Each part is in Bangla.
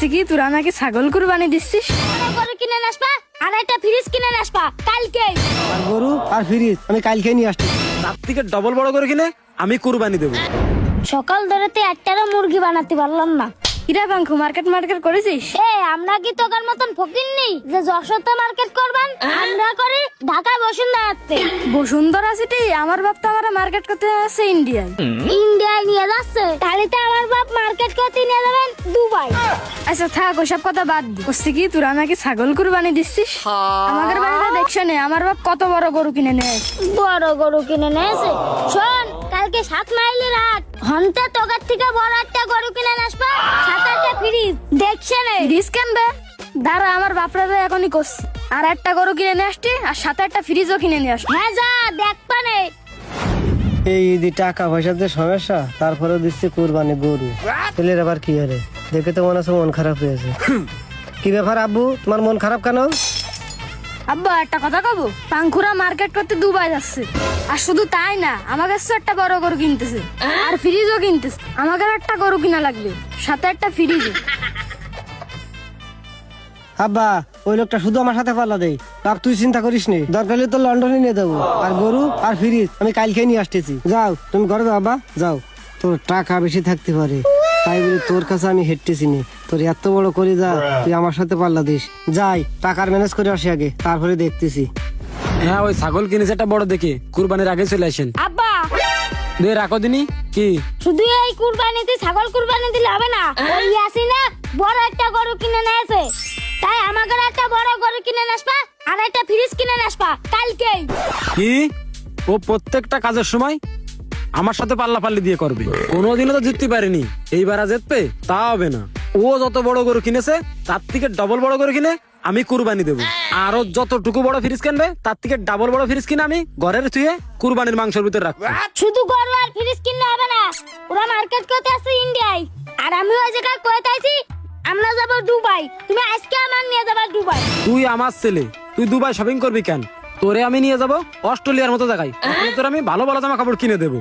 কি তোরা নাকি ছাগল কুরবানি দিচ্ছিস? গরু কিনে আসবা আর একটা ফ্রিজ কিনে আসবা কালকে। আর গরু আর ফ্রিজ আমি কালকে নিয়ে আসছি। তার থেকে ডবল বড় করে কিনে আমি কুরবানি দেবো। সকাল ধরে তো একটারও মুরগি বানাতে পারলাম না। কিরা বাঙ্কু মার্কেট মার্কেট করেছিস? এ আমরা কি তোকার মতন ফকির নেই যে যশোরতে মার্কেট করবেন? আমরা করি ঢাকায় বসুন্ধরা সিটি আমার বাপ তো আমার মার্কেট করতে যাচ্ছে ইন্ডিয়ায় ইন্ডিয়ায় নিয়ে যাচ্ছে তাহলে তো আমার বাপ মার্কেট করতে নিয়ে যাবেন দুবাই। আচ্ছা থাক ওসব কথা বাদ দি। বলছি কি তোরা নাকি ছাগল কুরবানি দিচ্ছিস? আমাদের বাড়িতে দেখছ নে আমার বাপ কত বড় গরু কিনে নেয় বড় গরু কিনে নিয়েছে শোন কালকে সাত মাইলের হাট। ঘণ্টা তোকার থেকে বড় একটা গরু কিনে আসবা সাত আটটা ফ্রিজ দেখছে নে ফ্রিজ কেনবে দাঁড়া আমার বাপরা তো এখনই করছি। আর একটা গরু কিনে নিয়ে আসছি আর সাথে একটা ফ্রিজও কিনে নিয়ে আসছি হ্যাঁ যা দেখ পানে। এই ঈদে টাকা পয়সার যে সমস্যা তারপরে দিচ্ছে কুরবানি গরু। ছেলের আবার কি হলে দেখে তো মনে হচ্ছে মন খারাপ হয়েছে কি ব্যাপার আব্বু? তোমার মন খারাপ কেন? আব্বা একটা কথা কব? পাঙ্কুরা মার্কেট করতে দুবাই যাচ্ছে। আর শুধু তাই না আমার কাছে একটা বড় গরু কিনতেছে। আর ফ্রিজও কিনতেছে। আমাকে একটা গরু কিনা লাগবে। সাথে একটা ফ্রিজও আব্বা ওই লোকটা শুধু আমার সাথে পাল্লা দেই বাপ তুই চিন্তা করিস নি। দরকার হলে তো লন্ডনে নিয়ে দেবো আর গরু আর ফ্রিজ আমি কালকে নিয়ে আসতেছি। যাও তুমি ঘরে যাও আব্বা যাও। তোর টাকা বেশি থাকতে পারে। তাই বলে তোর কাছে আমি হেঁটতেছি নি। তোর এত বড় করে যা তুই আমার সাথে পাল্লা দিস। যাই টাকার ম্যানেজ করে আসি আগে তারপরে দেখতেছি। হ্যাঁ ওই ছাগল কিনেছে একটা বড় দেখে। কুরবানির আগে চলে আসেন। আব্বা! দে রাখো দিনি। কি? শুধু এই কুরবানিতে ছাগল কুরবানি দিলে হবে না। ওই ইয়াসিনা বড় একটা গরু কিনে নিয়েছে তাই আমাকে একটা বড় গরু কিনে আসবা আর একটা ফ্রিজ কিনে আসবা কালকেই। কি? ও প্রত্যেকটা কাজের সময় আমার সাথে পাল্লা পাল্লি দিয়ে করবে। কোনোদিনও তো জিততে পারেনি। এইবার আর জিতবে তা হবে না। ও যত বড় গরু কিনেছে তার থেকে ডবল বড় গরু কিনে আমি কুরবানি দেবো। আরও যতটুকু বড় ফ্রিজ কিনবে তার থেকে ডাবল বড় ফ্রিজ কিনে আমি ঘরের থুয়ে কুরবানির মাংসের ভিতরে রাখব। শুধু গরু আর ফ্রিজ কিনলে হবে না ওরা মার্কেট করতে আসছে ইন্ডিয়ায় আর আমি ওই জায়গায় কয়ে আছি আমরা যাব দুবাই। তুমি আজকে আমার নিয়ে যাবা দুবাই। তুই আমার ছেলে তুই দুবাই শপিং করবি কেন? তোরে আমি নিয়ে যাব অস্ট্রেলিয়ার মতো জায়গায়। ওখানে তোর আমি ভালো ভালো জামা কাপড় কিনে দেবো।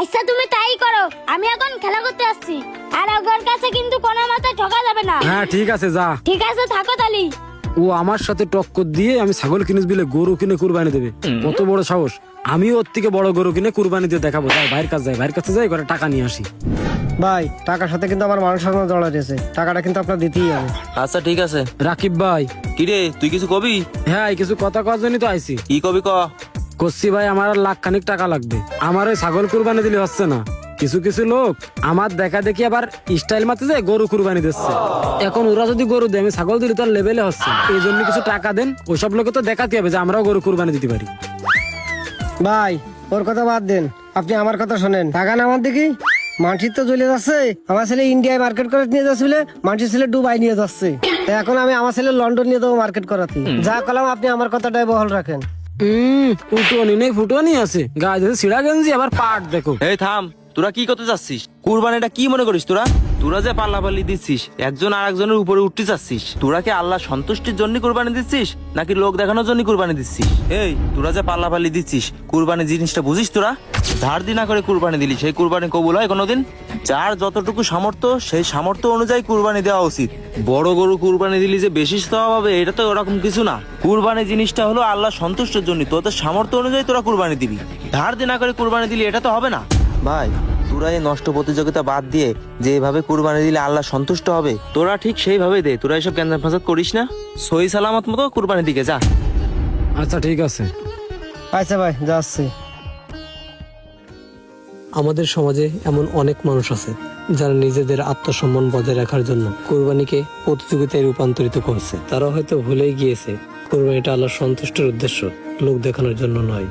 আচ্ছা তুমি তাই করো। আমি এখন খেলা করতে আসছি। আর ওর কাছে কিন্তু কোনো মাথায় ঠকা যাবে না। হ্যাঁ ঠিক আছে যা। ঠিক আছে থাকো তালি ও আমার সাথে টক্কর দিয়ে আমি ছাগল কিনে বিলে গরু কিনে কুরবানি দেবে। কত বড় সাহস। আমি ওর থেকে বড় গরু কিনে কুরবানি দিয়ে দেখাবো। যাই ভাইয়ের কাছে যাই ভাইয়ের কাছে যাই করে টাকা নিয়ে আসি। ভাই টাকার সাথে কিন্তু আমার মানুষ সঙ্গে জড়া রয়েছে। টাকাটা কিন্তু আপনার দিতেই হবে। আচ্ছা ঠিক আছে। রাকিব ভাই। কিরে তুই কিছু কবি? হ্যাঁ কিছু কথা কওয়ার জন্যই তো আইছি। কি কবি ক? কচ্ছি ভাই আমার আর লাখ খানিক টাকা লাগবে। আমার ওই ছাগল কুরবানি দিলে হচ্ছে না। কিছু কিছু লোক আমার দেখা দেখি আবার স্টাইল মারতে যায় গরু কুরবানি দিচ্ছে। এখন ওরা যদি গরু দেয় আমি ছাগল দিলে তার লেভেলে হচ্ছে এই জন্য কিছু টাকা দেন ওইসব লোকে তো দেখাতে হবে যে আমরাও গরু কুরবানি দিতে পারি। ভাই ওর কথা বাদ দেন। আপনি আমার কথা শোনেন। টাকা না আমার দেখি মানসির তো চলে যাচ্ছে। আমার ছেলে ইন্ডিয়ায় মার্কেট করে নিয়ে যাচ্ছে বলে মানসির ছেলে ডুবাই নিয়ে যাচ্ছে। এখন আমি আমার ছেলে লন্ডন নিয়ে যাব মার্কেট করাতে। যা কলাম আপনি আমার কথাটাই বহল রাখেন। হম ফুটনি নেই ফুটনি আছে। গায়ে সিড়া গেঞ্জি আবার পাট দেখো। এই থাম তোরা কি করতে যাচ্ছিস? কুরবানিটা কি মনে করিস তোরা? তোরা যে পাল্লাপাল্লি দিচ্ছিস, একজন আর একজনের উপরে উঠতে যাচ্ছিস তোরা কি আল্লাহ সন্তুষ্টির জন্য কুরবানি দিচ্ছিস, নাকি লোক দেখানোর জন্য কুরবানি দিচ্ছিস? এই, তোরা যে পাল্লাপাল্লি দিচ্ছিস, কুরবানি জিনিসটা বুঝিস তোরা? ধার দিনা করে কুরবানি দিলি, সেই কুরবানি কবুল হয় কোনোদিন? যার যতটুকু সামর্থ্য, সেই সামর্থ্য অনুযায়ী কুরবানি দেওয়া উচিত। বড় গরু কুরবানি দিলি যে বেশি স্বভাব হবে, এটা তো ওরকম কিছু না। কুরবানি জিনিসটা হলো আল্লাহ সন্তুষ্টের জন্য, তোদের সামর্থ্য অনুযায়ী তোরা কুরবানি দিবি। ধার দিনা করে কুরবানি দিলি, এটা তো হবে না। ভাই তোরা এই নষ্ট প্রতিযোগিতা বাদ দিয়ে যে এভাবে কুরবানি দিলে আল্লাহ সন্তুষ্ট হবে। তোরা ঠিক সেইভাবে দে তোরা এসব গ্যাঞ্জাম ফাসাদ করিস না। সহি সালামত মতো কুরবানি দিকে যা। আচ্ছা ঠিক আছে। আচ্ছা ভাই যাচ্ছি। আমাদের সমাজে এমন অনেক মানুষ আছে যারা নিজেদের আত্মসম্মান বজায় রাখার জন্য কোরবানিকে প্রতিযোগিতায় রূপান্তরিত করছে। তারা হয়তো ভুলেই গিয়েছে কোরবানিটা আল্লাহ সন্তুষ্টের উদ্দেশ্য লোক দেখানোর জন্য নয়।